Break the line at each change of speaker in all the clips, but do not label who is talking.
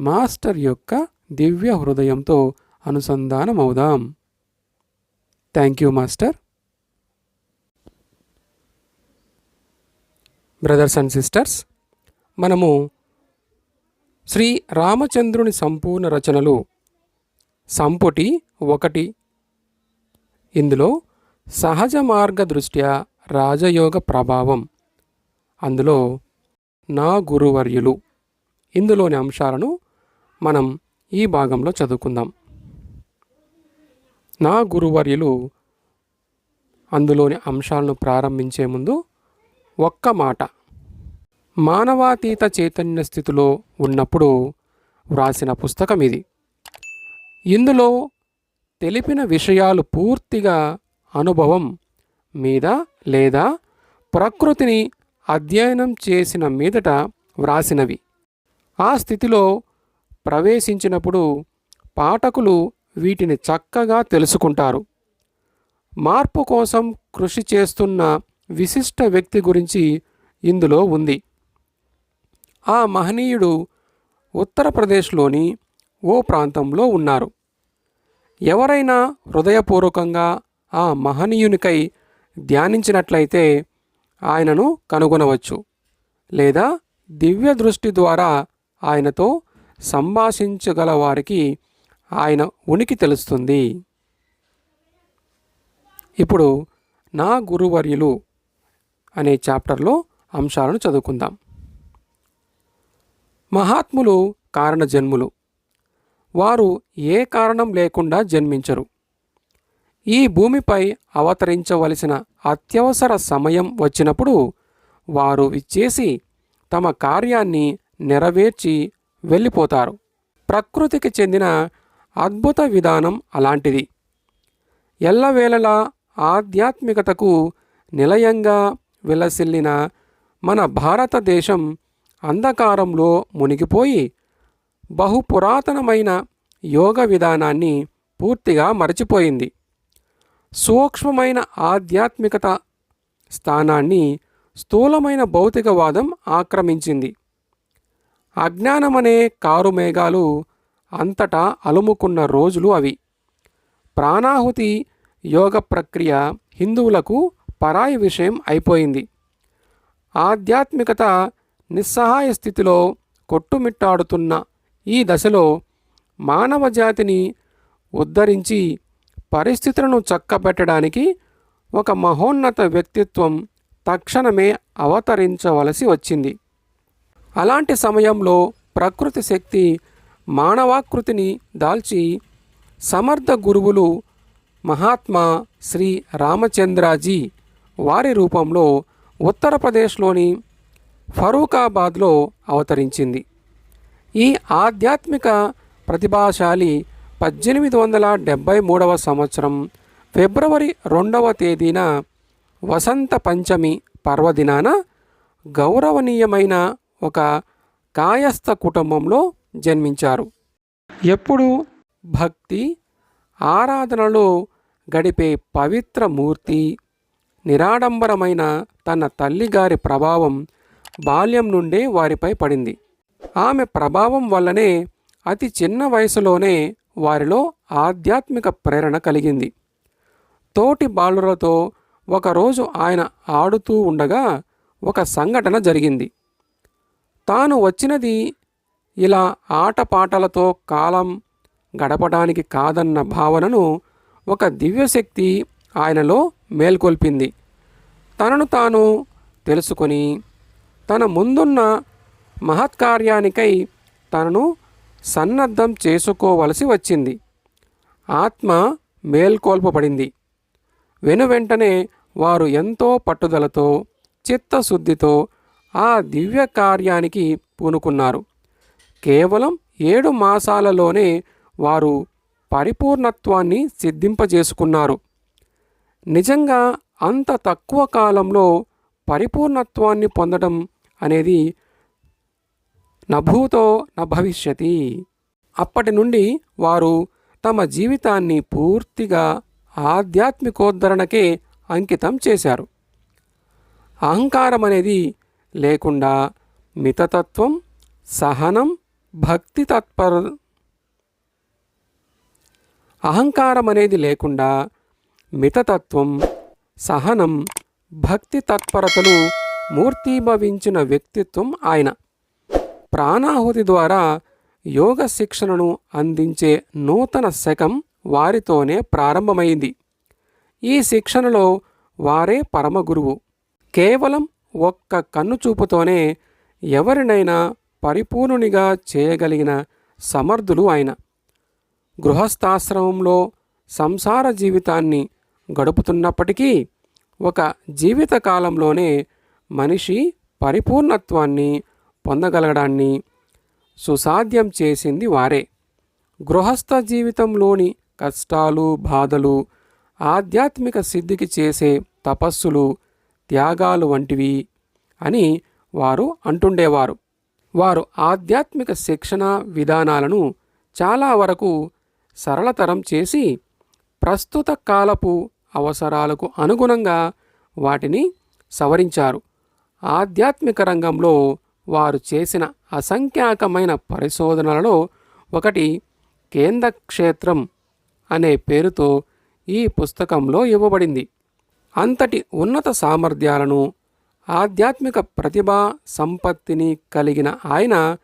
Master యొక్క దివ్య హృదయంతో అనుసంధానమవుదాం. Thank you master. Brothers and sisters మనము శ్రీ రామచంద్రుని సంపూర్ణ రచనలు సంపుటి ఒకటి. ఇందులో సహజ మార్గ దృష్ట్యా రాజయోగ ప్రభావం. అందులో నా గురువర్యులు. ఇందులోని అంశాలను మనం ఈ భాగంలో చదువుకుందాం. నా గురువర్యులు అందులోని అంశాలను ప్రారంభించే ముందు ఒక్క మాట. మానవాతీత చైతన్య స్థితిలో ఉన్నప్పుడు వ్రాసిన పుస్తకం ఇది. ఇందులో తెలిపిన విషయాలు పూర్తిగా అనుభవం మీద లేదా ప్రకృతిని అధ్యయనం చేసిన మీదట వ్రాసినవి. ఆ స్థితిలో ప్రవేశించినప్పుడు పాఠకులు వీటిని చక్కగా తెలుసుకుంటారు. మార్పు కోసం కృషి చేస్తున్న విశిష్ట వ్యక్తి గురించి ఇందులో ఉంది. ఆ మహనీయుడు ఉత్తరప్రదేశ్లోని ఓ ప్రాంతంలో ఉన్నారు. ఎవరైనా హృదయపూర్వకంగా ఆ మహనీయునికై ధ్యానించినట్లయితే ఆయనను కనుగొనవచ్చు లేదా దివ్య దృష్టి ద్వారా ఆయనతో సంభాషించగల వారికి ఆయన ఉనికి తెలుస్తుంది. ఇప్పుడు నా గురువర్యులు అనే చాప్టర్లో అంశాలను చదువుకుందాం. మహాత్ములు కారణ జన్ములు. వారు ఏ కారణం లేకుండా జన్మించరు. ఈ భూమిపై అవతరించవలసిన అత్యవసర సమయం వచ్చినప్పుడు వారు విచ్చేసి తమ కార్యాన్ని నెరవేర్చి వెళ్ళిపోతారు. ప్రకృతికి చెందిన అద్భుత విధానం అలాంటిది. ఎల్లవేళలా ఆధ్యాత్మికతకు నిలయంగా విలసిల్లిన మన భారతదేశం అంధకారంలో మునిగిపోయి బహుపురాతనమైన యోగ విధానాన్ని పూర్తిగా మరచిపోయింది. సూక్ష్మమైన ఆధ్యాత్మికత స్థానాన్ని స్థూలమైన భౌతికవాదం ఆక్రమించింది. అజ్ఞానమనే కారు మేఘాలు అంతటా అలుముకున్న రోజులు అవి. ప్రాణాహుతి యోగ ప్రక్రియ హిందువులకు పరాయి విషయం అయిపోయింది. ఆధ్యాత్మికత నిస్సహాయ స్థితిలో కొట్టుమిట్టాడుతున్న ఈ దశలో మానవ జాతిని ఉద్ధరించి పరిస్థితులను చక్కబెట్టడానికి ఒక మహోన్నత వ్యక్తిత్వం తక్షణమే అవతరించవలసి వచ్చింది. అలాంటి సమయంలో ప్రకృతి శక్తి మానవాకృతిని దాల్చి సమర్థ గురువులు మహాత్మా శ్రీ రామచంద్రాజీ వారి రూపంలో ఉత్తరప్రదేశ్లోని ఫరూకాబాద్లో అవతరించింది. ఈ ఆధ్యాత్మిక ప్రతిభాశాలి పద్దెనిమిది వందల డెబ్భై మూడవ సంవత్సరం ఫిబ్రవరి రెండవ తేదీన వసంత పంచమి పర్వదినాన గౌరవనీయమైన ఒక కాయస్థ కుటుంబంలో జన్మించారు. ఎప్పుడు? భక్తి ఆరాధనలో గడిపే పవిత్ర మూర్తి నిరాడంబరమైన తన తల్లిగారి ప్రభావం బాల్యం నుండే వారిపై పడింది. ఆమె ప్రభావం వల్లనే అతి చిన్న వయసులోనే వారిలో ఆధ్యాత్మిక ప్రేరణ కలిగింది. తోటి బాలులతో ఒకరోజు ఆయన ఆడుతూ ఉండగా ఒక సంఘటన జరిగింది. తాను వచ్చినది ఇలా ఆటపాటలతో కాలం గడపడానికి కాదన్న భావనను ఒక దివ్యశక్తి ఆయనలో మేల్కొల్పింది. తనను తాను తెలుసుకొని తన ముందున్న మహత్కార్యానికై తనను సన్నద్ధం చేసుకోవలసి వచ్చింది. ఆత్మ మేల్కొల్పబడింది. వెనువెంటనే వారు ఎంతో పట్టుదలతో చిత్తశుద్ధితో ఆ దివ్య కార్యానికి పూనుకున్నారు. కేవలం ఏడు మాసాలలోనే వారు పరిపూర్ణత్వాన్ని సిద్ధింపజేసుకున్నారు. నిజంగా అంత తక్కువ కాలంలో పరిపూర్ణత్వాన్ని పొందడం అనేది నభూతో నభవిష్యతి. అప్పటి నుండి వారు తమ జీవితాన్ని పూర్తిగా ఆధ్యాత్మికోద్ధరణకే అంకితం చేశారు. అహంకారం అనేది లేకుండా మితతత్వం సహనం భక్తి తత్పర అహంకారం అనేది లేకుండా మితతత్వం సహనం భక్తి తత్పరతలు మూర్తీభవించిన వ్యక్తిత్వం ఆయన. ప్రాణాహుతి ద్వారా యోగ శిక్షణను అందించే నూతన శకం వారితోనే ప్రారంభమైంది. ఈ శిక్షణలో వారే పరమగురువు కేవలం ఒక్క కన్ను చూపుతోనే ఎవరినైనా పరిపూర్ణునిగా చేయగలిగిన సమర్థులు ఆయన. గృహస్థాశ్రమంలో సంసార జీవితాన్ని గడుపుతున్నప్పటికీ ఒక జీవిత కాలంలోనే మనిషి పరిపూర్ణత్వాన్ని పొందగలగడాన్ని సుసాధ్యం చేసింది వారే. గృహస్థ జీవితంలోని కష్టాలు బాధలు ఆధ్యాత్మిక సిద్ధికి చేసే తపస్సులు త్యాగాలు వంటివి అని వారు అంటుండేవారు. వారు ఆధ్యాత్మిక శిక్షణ విధానాలను చాలా వరకు సరళతరం చేసి ప్రస్తుత కాలపు అవసరాలకు అనుగుణంగా వాటిని సవరించారు. ఆధ్యాత్మిక రంగంలో వారు చేసిన అసంఖ్యాకమైన పరిశోధనలలో ఒకటి కేంద్ర క్షేత్రం అనే పేరుతో ఈ పుస్తకంలో ఇవ్వబడింది. అంతటి ఉన్నత సామర్థ్యాలను ఆధ్యాత్మిక ప్రతిభా సంపత్తిని కలిగిన ఆయన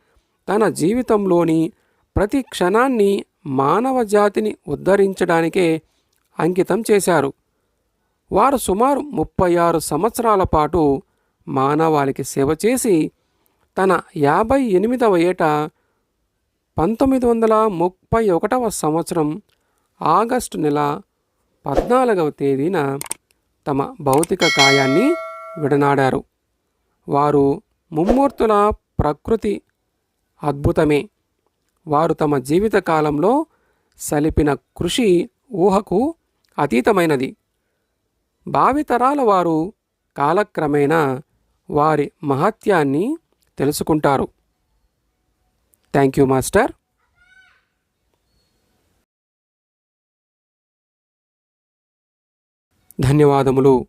తన జీవితంలోని ప్రతి క్షణాన్ని మానవ జాతిని ఉద్ధరించడానికే అంకితం చేశారు. వారు సుమారు ముప్పై ఆరు సంవత్సరాల పాటు మానవాళికి సేవ చేసి తన యాభై ఎనిమిదవ ఏట పంతొమ్మిది వందల ముప్పై ఒకటవ సంవత్సరం ఆగస్టు నెల పద్నాలుగవ తేదీన తమ భౌతిక కాయాన్ని విడనాడారు. వారు ముమ్మూర్తుల ప్రకృతి అద్భుతమే. వారు తమ జీవిత కాలంలో సలిపిన కృషి ఊహకు అతీతమైనది. భావితరాల వారు కాలక్రమేణా వారి మహత్యాన్ని తెలుసుకుంటారు. Thank you master. ధన్యవాదములు.